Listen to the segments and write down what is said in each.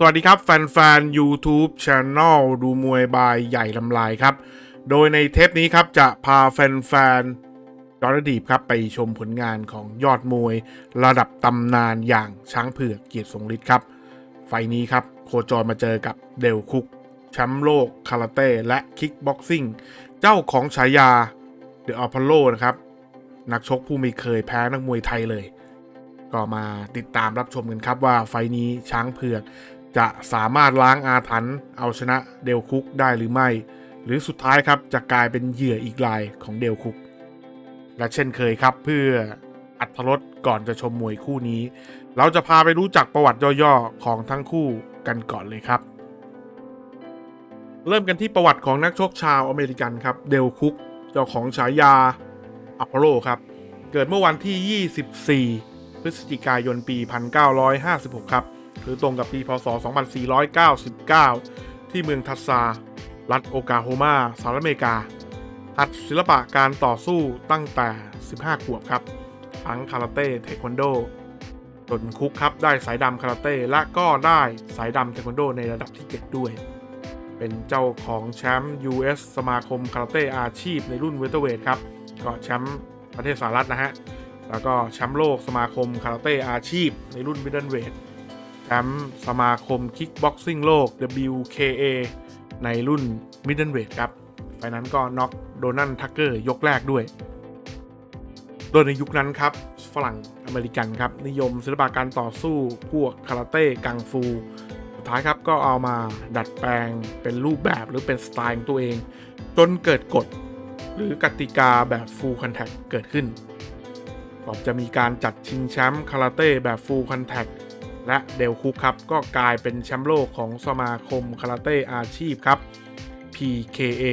สวัสดีครับ แฟนๆ YouTube Channel ดูมวยบายใหญ่ลำลายครับ โดยในเทปนี้ครับจะพาแฟนๆจอร์ดีบครับไปชมผลงานของยอดมวย ระดับตำนานอย่างช้างเผือกเกียรติทรงฤทธิ์ครับ ไฟนี้ครับโคจรมาเจอกับเดลคุกแชมป์โลกคาราเต้และคิกบ็อกซิ่งเจ้าของฉายาเดอะอพอลโลนะครับ นักชกผู้ไม่เคยแพ้นักมวยไทยเลย ก็มาติดตามรับชมกันครับว่าไฟนี้ช้างเผือก จะสามารถล้างอาถรรพ์เอาชนะเดลคุกได้หรือไม่ หรือสุดท้ายครับจะกลายเป็นเหยื่ออีกรายของเดลคุก และเช่นเคยครับเพื่ออัธรสก่อนจะชมมวยคู่นี้ เราจะพาไปรู้จักประวัติย่อๆของทั้งคู่กันก่อนเลยครับ เริ่มกันที่ประวัติของนักชกชาวอเมริกันครับเดลคุก เจ้าของฉายาอพอลโลครับ เกิดเมื่อวันที่ 24 พฤศจิกายนปี 1956 ครับ หรือตรงกับปีพศ 2499 ที่เมืองทัสซา รัฐโอกาโฮมาสหรัฐอเมริกาหัดศิลปะการต่อสู้ตั้งแต่ 15 ขวบครับ ทั้งคาราเต้เทควันโดจนคุกครับ ได้สายดำคาราเต้และก็ได้สายดำเทควันโดในระดับที่ 7 ด้วย เป็นเจ้าของแชมป์ US สมาคมคาราเต้อาชีพในรุ่นเวเตอร์เวทครับ ก็แชมป์ประเทศสหรัฐนะฮะ แล้วก็แชมป์โลกสมาคมคาราเต้อาชีพในรุ่นมิดเดิลเวท ชมป์สมาคมคิกบ็อกซิ่งโลก WKA ในรุ่นมิดเดิลเวทครับ ไฟนั้นก็น็อกโดนันทักเกอร์ยกแรกด้วย โดยในยุคนั้นครับ ฝรั่งอเมริกันครับ นิยมศิลปะการต่อสู้พวกคาราเต้กังฟูสุดท้ายครับก็เอามาดัดแปลงเป็นรูปแบบหรือเป็นสไตล์ของตัวเอง จนเกิดกฎหรือกติกาแบบฟูลคอนแทคเกิดขึ้นก่อนจะมีการจัดชิงแชมป์คาราเต้แบบฟูลคอนแทค และเดลคุกครับ ก็กลายเป็นแชมป์โลกของสมาคมคาราเต้อาชีพครับ PKA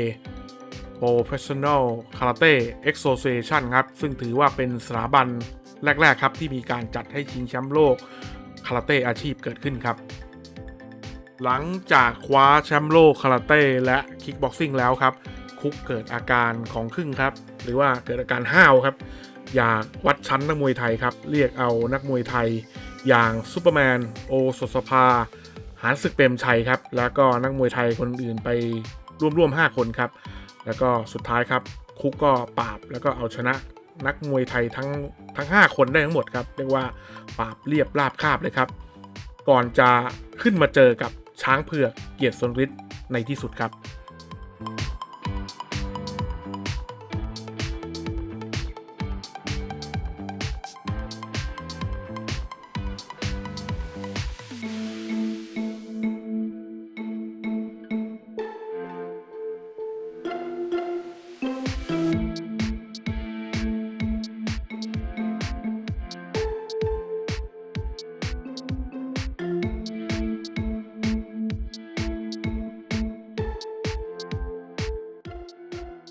Professional Karate Association ครับ ซึ่งถือว่าเป็นสถาบันแรก ๆ ครับ ที่มีการจัดให้ชิงแชมป์โลกคาราเต้อาชีพเกิดขึ้นครับหลังจากคว้าแชมป์โลกคาราเต้และคิกบ็อกซิ่งแล้วครับ คุกเกิดอาการของครึ่งครับ หรือว่าเกิดอาการห้าวครับ อยากวัดชั้นนักมวยไทยครับ เรียกเอานักมวยไทย อย่างซูเปอร์แมนโอสสภา หานศึกเปรมชัยครับ แล้วก็นักมวยไทยคนอื่นไปร่วมๆ5คนครับ แล้วก็สุดท้ายครับ คุกก็ปราบแล้วก็เอาชนะนักมวยไทยทั้งทั้ง 5 คนได้ทั้งหมดครับเรียกว่าปราบเรียบราบคาบเลยครับ ก่อนจะขึ้นมาเจอกับช้างเผือกเกียรติสนฤทธิ์ในที่สุดครับ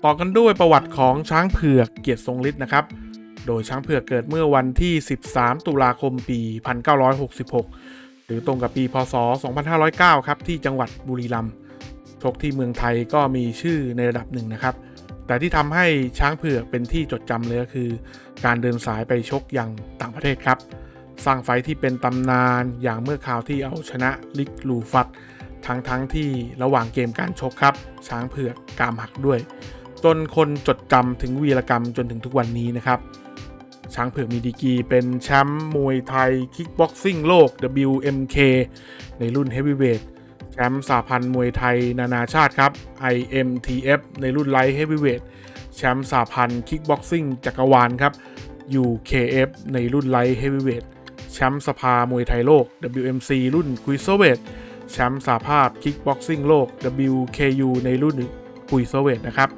ต่อกันด้วยประวัติของช้างเผือกเกียรติทรงฤทธิ์นะครับ โดยช้างเผือกเกิดเมื่อวันที่ 13 ตุลาคมปี 1966 หรือตรงกับปี พศ 2509 ครับ ที่จังหวัดบุรีรัมย์ชกที่เมืองไทยก็มีชื่อในระดับหนึ่งนะครับ แต่ที่ทำให้ช้างเผือกเป็นที่จดจำเลยก็คือ การเดินสายไปชกอย่างต่างประเทศครับ สร้างไฟที่เป็นตำนานอย่างเมื่อคราวที่เอาชนะลิกลูฟัตทั้งทั้งที่ระหว่างเกมการชกครับ ช้างเผือกกามหักด้วย จนคนจดจำถึงวีรกรรมจนถึงทุกวันนี้นะครับ ช้างเผือกมีดีกีเป็นแชมป์มวยไทยคิกบ็อกซิ่งโลก WMK ในรุ่นเฮฟวีเวทแชมป์สาพันธ์มวยไทยนานาชาติครับ IMTF ในรุ่นไลท์เฮฟวีเวทแชมป์สาพันธ์คิกบ็อกซิ่งจักรวาลครับ UKF ในรุ่นไลท์เฮฟวีเวทแชมป์สภามวยไทยโลก WMC รุ่นคุยเซเวทแชมป์สาภาพคิกบ็อกซิ่งโลก WKU ในรุ่นคุยเซเวทนะครับ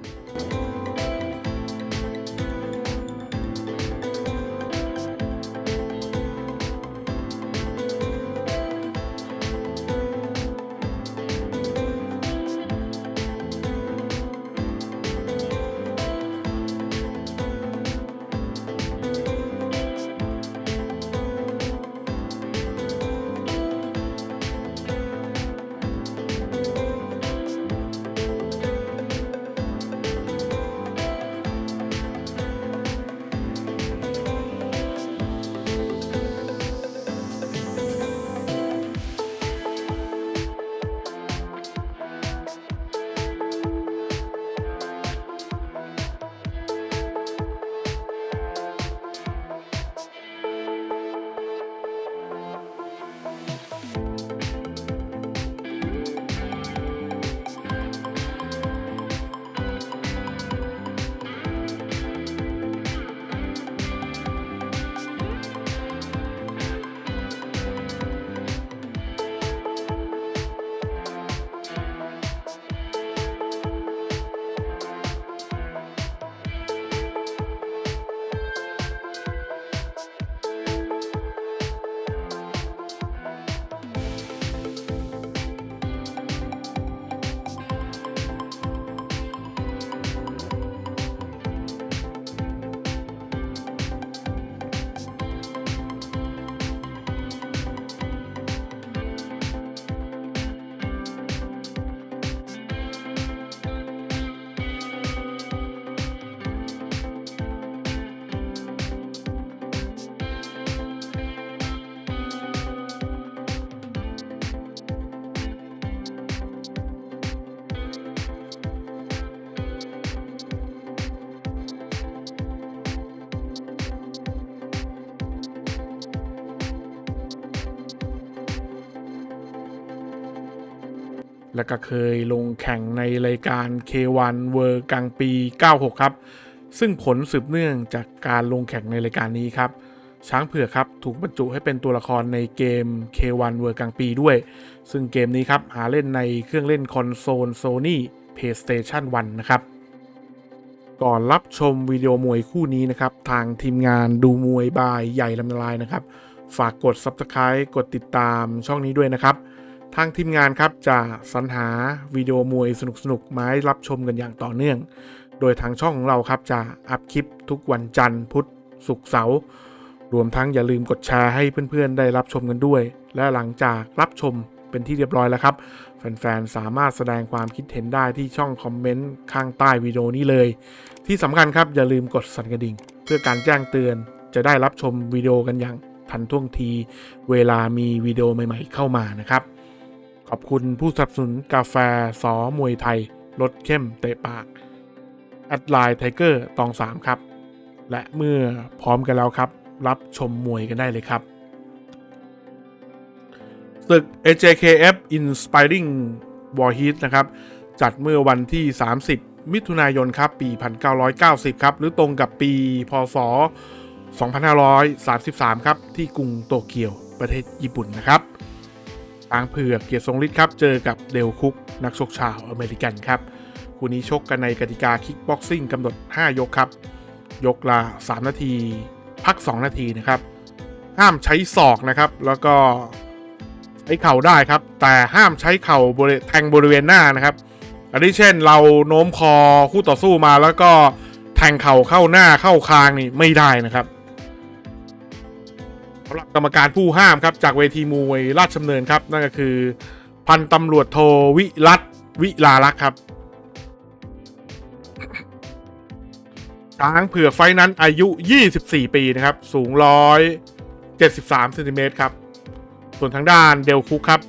และก็เคยลงแข่งในรายการ K1 เวอร์กลางปี 96 ครับ ซึ่งผลสืบเนื่องจากการลงแข่งในรายการนี้ครับ ช้างเผือกครับ ถูกบรรจุให้เป็นตัวละครในเกม K1 เวอร์กลางปีด้วย ซึ่งเกมนี้ครับ หาเล่นในเครื่องเล่นคอนโซล Sony PlayStation 1 นะครับ ก่อนรับชมวิดีโอมวยคู่นี้นะครับ ทางทีมงานดูมวยบายใหญ่ลำลายนะครับ ฝากกด Subscribe กดติดตามช่องนี้ด้วยนะครับ ทางทีมงานครับจะสรรหาวิดีโอมวยสนุกๆมาให้รับชมกันอย่างต่อเนื่อง โดยทางช่องของเราครับจะอัพคลิปทุกวันจันทร์พุธศุกร์เสาร์รวมทั้งอย่าลืมกดแชร์ให้เพื่อนๆ ได้รับชมกันด้วย และหลังจากรับชมเป็นที่เรียบร้อยแล้วครับ แฟนๆ สามารถแสดงความคิดเห็นได้ที่ช่องคอมเมนต์ข้างใต้วิดีโอนี้เลย ที่สำคัญครับอย่าลืมกดสั่นกระดิ่ง เพื่อการแจ้งเตือนจะได้รับชมวิดีโอกันอย่างทันท่วงที เวลามีวิดีโอใหม่ๆ เข้ามานะครับ ขอบคุณผู้สนับสนุนกาแฟสอมวยไทยรสเข้มเตะปากแอดไลน์ไทเกอร์ตอง3ครับ และเมื่อพร้อมกันแล้วครับ รับชมมวยกันได้เลยครับศึก AJKF Inspiring War Heat นะครับ จัดเมื่อวันที่ 30 มิถุนายนครับ ปี 1990 ครับ หรือตรงกับปีพศ 2533 ครับ ที่กรุงโตเกียวประเทศญี่ปุ่นนะครับ ทางเผือกเกียรติทรงฤทธิ์ครับ เจอกับเดลคุก นักชกชาวอเมริกันครับ คู่นี้ชกกันในกติกาคิกบ็อกซิ่งกำหนด 5 ยกครับ ยกละ 3 นาที พัก 2 นาทีนะครับ ห้ามใช้ศอกนะครับ แล้วก็ใช้เข่าได้ครับ แต่ห้ามใช้เข่าแทงบริเวณหน้านะครับ อันนี้เช่นเราโน้มคอคู่ต่อสู้มาแล้วก็แทงเข่าเข้าหน้าเข้าคางนี่ไม่ได้นะครับ สำหรับกรรมการผู้ห้ามครับจากเวทีมวยราชดำเนินครับ นั่นก็คือ พันตำรวจโทวิรัตวิลาลักษ์ครับช้างเผือกไฟนั้นอายุ 24 ปีนะครับ สูง 173เซนติเมตรครับ ส่วนทางด้านเดลคุกครับ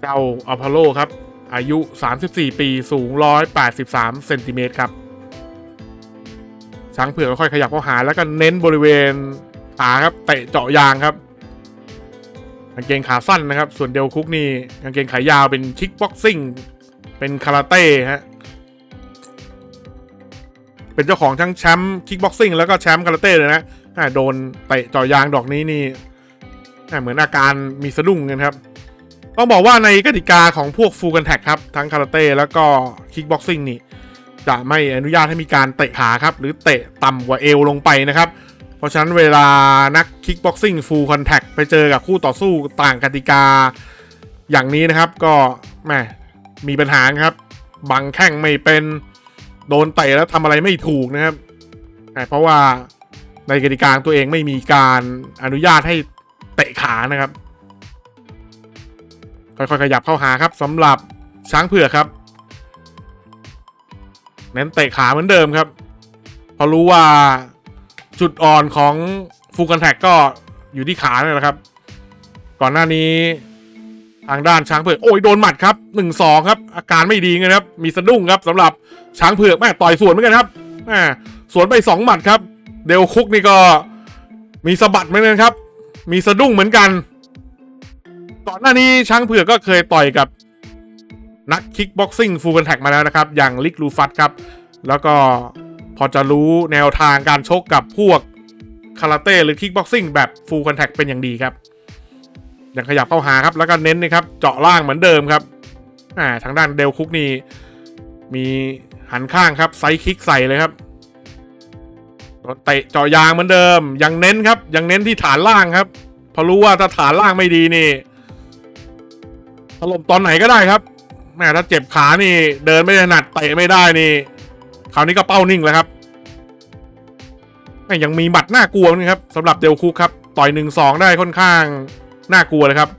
เจ้าอพอลโลครับ อายุ 34 ปี สูง 183เซนติเมตรครับ ช้างเผือกค่อยขยับเข้าหาแล้วก็เน้นบริเวณ ขาครับเตะเจาะยางครับกางเกงขาสั้นนะครับ ส่วนเดลคุกนี่กางเกงขายาวเป็นคิกบ็อกซิ่ง เป็นคาราเต้ฮะ เป็นเจ้าของทั้งแชมป์คิกบ็อกซิ่งแล้วก็แชมป์คาราเต้เลยนะโดนเตะเจ่อยางดอกนี้นี่เหมือนอาการมีสะดุ้งกันครับ ต้องบอกว่าในกติกาของพวกฟูกันแท็กครับ ทั้งคาราเต้แล้วก็คิกบ็อกซิ่งนี่ จะไม่อนุญาตให้มีการเตะขาครับ หรือเตะต่ำกว่าเอวลงไปนะครับ เพราะฉะนั้นเวลานักคิกบ็อกซิ่งฟูลคอนแทคไปเจอกับคู่ต่อสู้ต่างกติกา อย่างนี้นะครับก็แหมมีปัญหาครับ บังแข้งไม่เป็นโดนเตะแล้วทำอะไรไม่ถูกนะครับเพราะว่าในกติกาตัวเองไม่มีการอนุญาตให้เตะขานะครับ ค่อยๆขยับเข้าหาครับสำหรับช้างเผือกครับเน้นเตะขาเหมือนเดิมครับเพราะรู้ว่า จุดอ่อนของฟูกันแท็กก็อยู่ที่ขาเนี่ยแหละครับ ก่อนหน้านี้ทางด้านช้างเผือกโอ้ยโดนหมัดครับหนึ่งสองครับ อาการไม่ดีเลยครับ มีสะดุ้งครับสำหรับช้างเผือกแม่ต่อยสวนเหมือนกันครับแม่สวนไปสองหมัดครับ เดลคุกนี่ก็มีสะบัดเหมือนกันครับ มีสะดุ้งเหมือนกัน ก่อนหน้านี้ช้างเผือกก็เคยต่อยกับนักคิกบ็อกซิ่งฟูลคอนแทคมาแล้วนะครับ อย่างลิกลูฟัตครับ แล้วก็ พอจะรู้แนวทางการชกกับพวกคาราเต้หรือคิกบ็อกซิ่งแบบฟูลคอนแทคเป็นอย่างดีครับยังขยับเข้าหาครับแล้วก็เน้นนะครับ เจาะล่างเหมือนเดิมครับอ่าทางด้านเดลคุกนี่มีหันข้างครับไซด์คิกใส่เลยครับเตะเจาะยางเหมือนเดิม ยังเน้นครับ ยังเน้นที่ฐานล่างครับเพราะรู้ว่าถ้าฐานล่างไม่ดีนี่ถล่มตอนไหนก็ได้ครับแม่ถ้าเจ็บขานี่ เดินไม่ถนัดเตะไม่ได้นี่ คราวนี้ก็เป้านิ่งแล้วครับแม่ยังมีหมัดน่ากลัวนะครับสำหรับเดลคุกครับ ต่อยหนึ่งสองได้ค่อนข้างน่ากลัวเลยครับ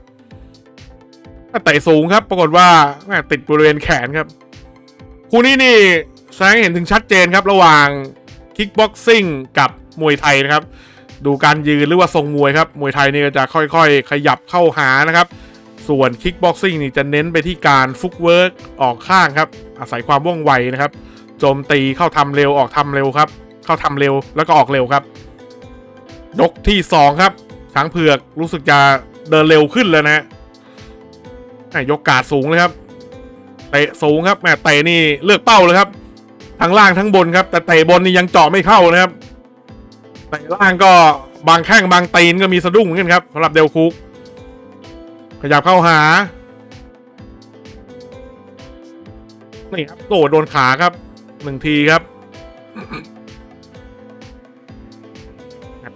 เตะสูงครับ ปรากฏว่าแม่ติดบริเวณแขนครับ คู่นี้นี่แสดงเห็นถึงชัดเจนครับ ระหว่างคิกบ็อกซิ่งกับมวยไทยนะครับ ดูการยืนหรือว่าทรงมวยครับ มวยไทยนี่ก็จะค่อยๆ ขยับเข้าหานะครับ ส่วนคิกบ็อกซิ่งนี่จะเน้นไปที่การฟุกเวิร์กออกข้างครับ อาศัยความว่องไวนะครับ โจมตีเข้าทำเร็วออกทำเร็วครับ เข้าทำเร็วแล้วก็ออกเร็วครับ ยกที่สองครับช้างเผือกรู้สึกจะเดินเร็วขึ้นแล้วนะฮะอะยกกาดสูงเลยครับเตะสูงครับแม่เตะนี่เลือกเป้าเลยครับ ทั้งล่างทั้งบนครับ แต่เตะบนนี่ยังเจาะไม่เข้านะครับเตะล่างก็บางแข้งบางตีนก็มีสะดุ้งเหมือนกันครับสำหรับเดลคุก ขยับเข้าหานี่ครับโดดโดนขาครับ หนึ่งทีครับ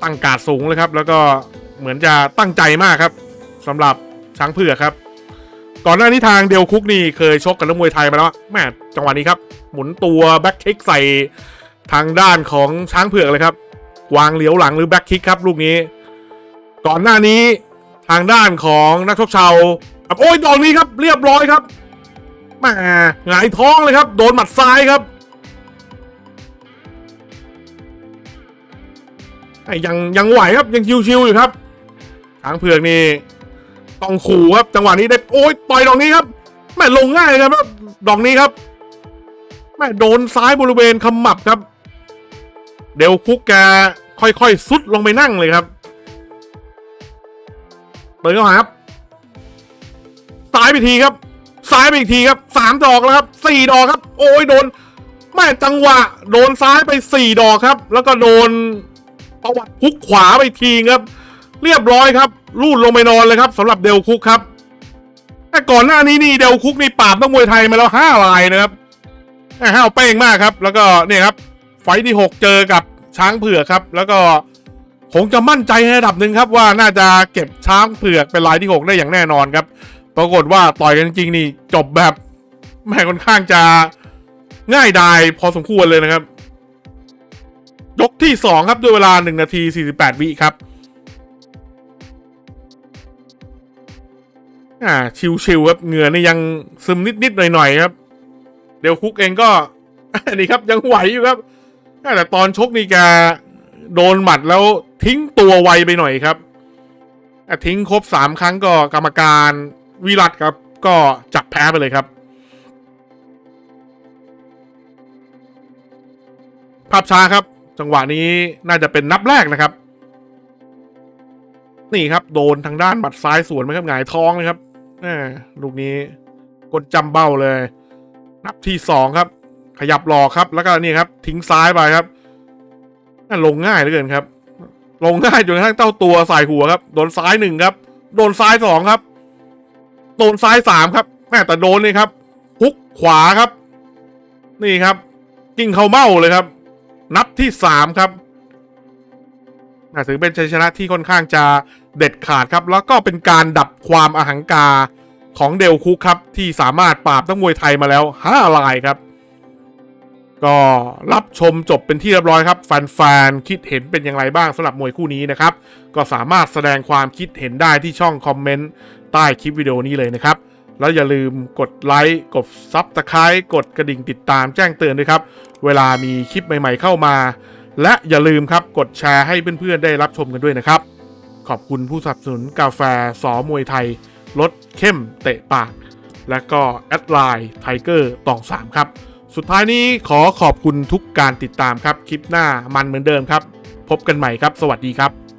ตั้งการดสูงเลยครับ แล้วก็เหมือนจะตั้งใจมากครับสำหรับช้างเผือกครับ ก่อนหน้านี้ทางเดลคุกนี่เคยชกกับนักมวยไทยมาแล้วแม่จังหวะนี้ครับ หมุนตัวแบ็คคิกใส่ทางด้านของช้างเผือกเลยครับ วางเหลียวหลังหรือแบ็คคิกครับลูกนี้ ก่อนหน้านี้ทางด้านของนักชกชาวโอ้ยดอกนี้ครับ เรียบร้อยครับแหมหงายท้องเลยครับ โดนหมัดซ้ายครับ ไอ้ยังยังไหวครับยังชิวๆอยู่ครับช้างเผือกนี่ต้องขู่ครับ จังหวะนี้ได้โอ้ยต่อยดอกนี้ครับแม่ลงง่ายเลยครับดอกนี้ครับแม่โดนซ้ายบริเวณขมับครับ เดวคุกแกค่อยๆซุดลงไปนั่งเลยครับเปิดเข้าหาครับซ้ายไปทีครับซ้ายไปอีกทีครับสามดอกแล้วครับสี่ดอกครับ โอ้ยโดนแม่จังหวะ โดนซ้ายไปสี่ดอกครับ แล้วก็โดน ประวัติคุกขวาไปทีครับ เรียบร้อยครับลูดลงไปนอนเลยครับสำหรับเดลคุกครับแต่ก่อนหน้านี้นี่เดลคุกนี่ปราบนักมวยไทยมาแล้วห้ารายนะครับแม่ห้าวเป้งมากครับ แล้วก็เนี่ยครับ ไฟที่หกเจอกับช้างเผือกครับ แล้วก็คงจะมั่นใจในระดับหนึ่งครับว่าน่าจะเก็บช้างเผือกเป็นรายที่6ได้อย่างแน่นอนครับ ปรากฏว่าต่อยกันจริงนี่จบแบบแม่ค่อนข้างจะง่ายดายพอสมควรเลยนะครับ ยกที่ 2 ครับด้วยเวลา 1 นาที 48 วิครับ อ่า ชิวๆครับเหงื่อนี่ยังซึมนิด ๆ หน่อย ๆ ครับ เดี๋ยวคุกเองก็ อันนี้ครับยังไหวอยู่ครับ แต่ตอนชกนี่แกโดนหมัดแล้วทิ้งตัวไวไปหน่อยครับทิ้งครบสามครั้งก็กรรมการวิรัตครับ ก็จับแพ้ไปเลยครับภาพช้าครับ จังหวะนี้น่าจะเป็นนับแรกนะครับ นี่ครับ โดนทางด้านหมัดซ้ายสวนไหมครับหงายท้องเลยครับแหมลูกนี้กดจำเบ้าเลย นับที่สองครับ ขยับหลอกครับ แล้วก็นี่ครับ ทิ้งซ้ายไปครับน่ลงง่ายเหลือเกินครับ ลงง่ายจนกระทั่งเต้าตัวใส่หัวครับ โดนซ้ายหนึ่งครับ โดนซ้ายสองครับ โดนซ้ายสามครับแม่แต่โดนนี่ครับฮุกขวาครับ นี่ครับ กิ้งเข้าเม้าเลยครับ นับที่สามครับถือเป็นชัยชนะที่ค่อนข้างจะเด็ดขาดครับ แล้วก็เป็นการดับความอหังกาของเดลคุกครับ ที่สามารถปราบนักมวยไทยมาแล้วห้ารายครับ ก็รับชมจบเป็นที่เรียบร้อยครับแฟนๆคิดเห็นเป็นอย่างไรบ้างสำหรับมวยคู่นี้นะครับ ก็สามารถแสดงความคิดเห็นได้ที่ช่องคอมเมนต์ใต้คลิปวิดีโอนี้เลยนะครับ แล้วอย่าลืมกดไลค์กดซับสไคร b e กดกระดิ่งติดตามแจ้งเตือนด้วยครับ เวลามีคลิปใหม่ ๆ เข้ามา และอย่าลืมครับกดแชร์ให้เพื่อนๆ ได้รับชมกันด้วยนะครับ ขอบคุณผู้สนับสนุนกาแฟสอมวยไทยรสเข้มเตะปาก และก็แอดไลน์ไทเกอร์ตองสามครับ สุดท้ายนี้ขอขอบคุณทุกการติดตามครับ คลิปหน้ามันเหมือนเดิมครับ พบกันใหม่ครับ สวัสดีครับ